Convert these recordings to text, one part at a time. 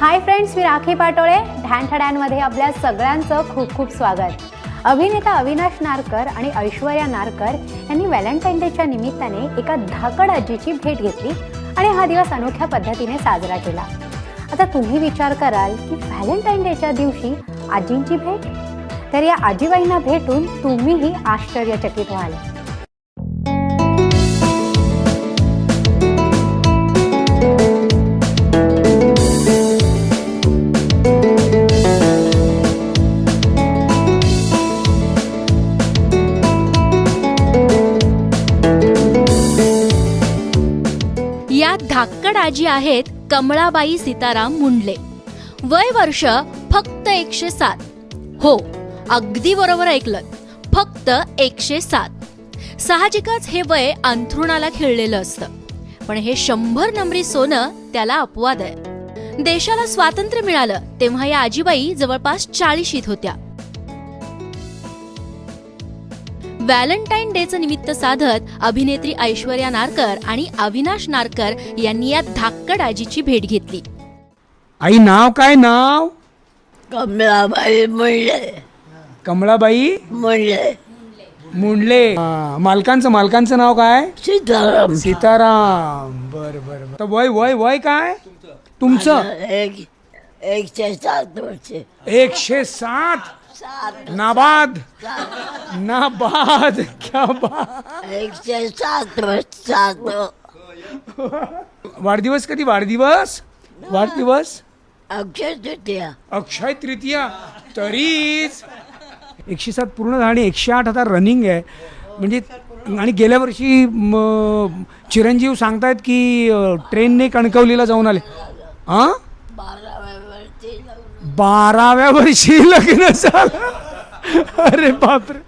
हाय friends मी राखी पाटोळे. ढॅनठड्यांमध्ये आपल्या सगळ्यांचं खूप खूप स्वागत. अभिनेता अविनाश नारकर आणि ऐश्वर्या नारकर यांनी व्हॅलेंटाईन डेच्या निमित्ताने एका धाकड आजीची भेट घेतली आणि हा दिवस अनोख्या पद्धतीने साजरा केला. आता तुम्ही विचार कराल की व्हॅलेंटाईन डेच्या दिवशी आजींची भेट? तर या आजीबाईंना भेटून तुम्हीही आश्चर्यचकित व्हाल. धाकड आजी आहेत कमळाबाई सीताराम मुंडले. वय वर्ष फक्त एकशे सात. हो अगदी बरोबर ऐकलं फक्त एकशे सात. साहजिकच हे वय अंथरुणाला खेळलेलं असतं. पण हे शंभर नंबरी सोनं त्याला अपवाद आहे. देशाला स्वातंत्र्य मिळालं तेव्हा या आजीबाई जवळपास चाळीशीत होत्या. व्हॅलेंटाईन डेचं निमित्त साधत अभिनेत्री ऐश्वर्या नारकर आणि अविनाश नारकर यांनी या धाकड आजीची भेट घेतली. आई नाव काय नाव? कमलाबाई म्हणले कमळाबाई म्हणले मुंडले हा, मालकांचं मालकांचं नाव काय? सीताराम. सीताराम. बर बर बर. तर वय वय वय काय? तुमचं? एक एकशे सात वर्षे. एकशे सात? नाबाद. नाबाद. क्या बात. एकशे सात वर्ष सात। वाढदिवस कधी? वाढदिवस? वाढदिवस? अक्षय तृतीया. अक्षय तृतीया. तरीच. एकशे सात पूर्ण झाले आणि एकशे आठ आता रनिंग आहे. म्हणजे आणि गेल्या वर्षी चिरंजीव सांगतायत की ट्रेनने कणकवलीला जाऊन आले. हां. बाराव्या वर्षी लग्न झालं. अरे बापरे.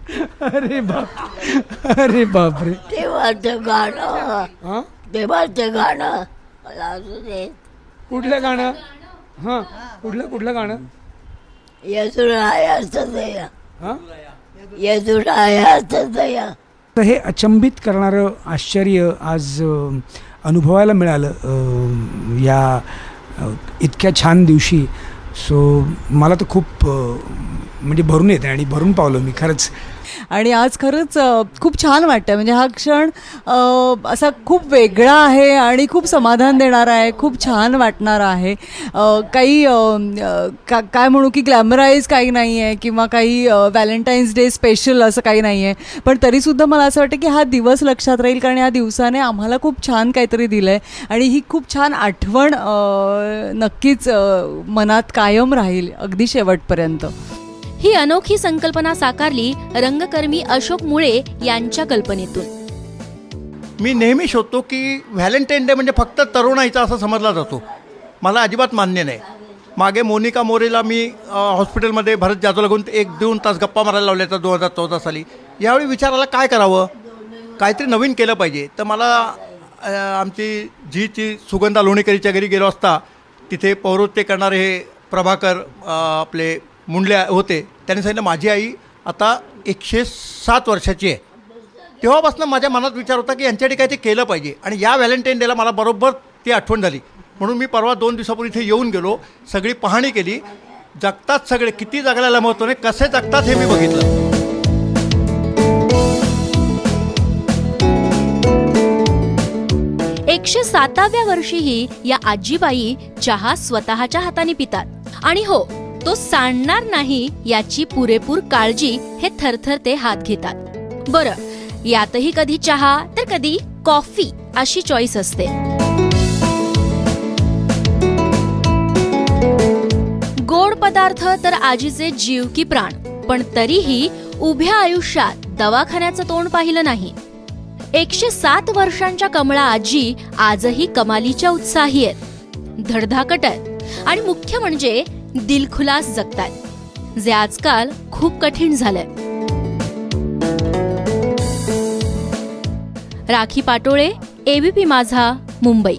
अरे बाप अरे बापरे. तेव्हाचं गाणं. हां? तेव्हाचं गाणं. मला अजून येत कुठलं गाणं? हां. कुठलं कुठलं गाणं? हां? तर हे अचंबित करणारं आश्चर्य आज अ, अनुभवायला मिळालं अ, या अ, इतक्या छान दिवशी. सो मला तर खूप म्हणजे भरून येते आणि भरून पावलो मी खरंच. आणि आज खरंच खूप छान वाटतं म्हणजे हा क्षण असा खूप वेगळा आहे आणि खूप समाधान देणारा आहे खूप छान वाटणारा आहे. काही का काय म्हणू की ग्लॅमराईज काही नाही आहे किंवा काही व्हॅलेंटाईन्स डे स्पेशल असं काही नाही आहे पण तरीसुद्धा मला असं वाटतं की हा दिवस लक्षात राहील कारण या दिवसाने आम्हाला खूप छान काहीतरी दिलं आहे आणि ही खूप छान आठवण नक्कीच मनात कायम राहील अगदी शेवटपर्यंत. ही अनोखी संकल्पना साकारली रंगकर्मी अशोक मुळे यांच्या कल्पनेतून. मी नेहमी शोधतो की व्हॅलेंटाईन डे म्हणजे फक्त तरुणाईचा असं समजला जातो. मला अजिबात मान्य नाही. मागे मोनिका मोरेला मी हॉस्पिटलमध्ये भरत जातो लागून एक दोन तास गप्पा मारायला लावल्या दोन हजार चौदा साली. यावेळी विचारायला काय करावं? काहीतरी नवीन केलं पाहिजे. तर मला आमची जीची सुगंधा लोणीकरीच्या घरी गेलो असता तिथे पौरोत्य करणारे हे प्रभाकर आपले मुंडले होते. त्यांनी सांगितलं माझी आई आता एकशे सात वर्षाची आहे. तेव्हापासून माझ्या मनात विचार होता की यांच्यासाठी ते केलं पाहिजे. आणि या व्हॅलेंटाईन डेला मला बरोबर ती आठवण झाली. म्हणून मी परवा दोन दिवसापूर्वी इथे येऊन गेलो सगळी पाहणी केली. जगतात सगळे किती जगल्याला महत्त्व नाही कसे जगतात हे मी बघितलं. एकशे साताव्या वर्षीही या आजीबाई चहा स्वतःच्या हाताने पितात. आणि हो तो सांडणार नाही याची पुरेपूर काळजी हे थरथरते हात घेतात. बरं यातही कधी चहा तर कधी कॉफी अशी चॉईस असते. गोड पदार्थ तर आजीचे जीव की प्राण पण तरीही उभ्या आयुष्यात दवाखान्याचं तोंड पाहिलं नाही. एकशे सात वर्षांच्या कमळा आजी आजही कमालीच्या उत्साही आहेत. धडधाकट आहेत. आणि मुख्य म्हणजे दिलखुलास जगतात जे आजकाल खूप कठीण झालंय. राखी पाटोळे एबीपी माझा मुंबई.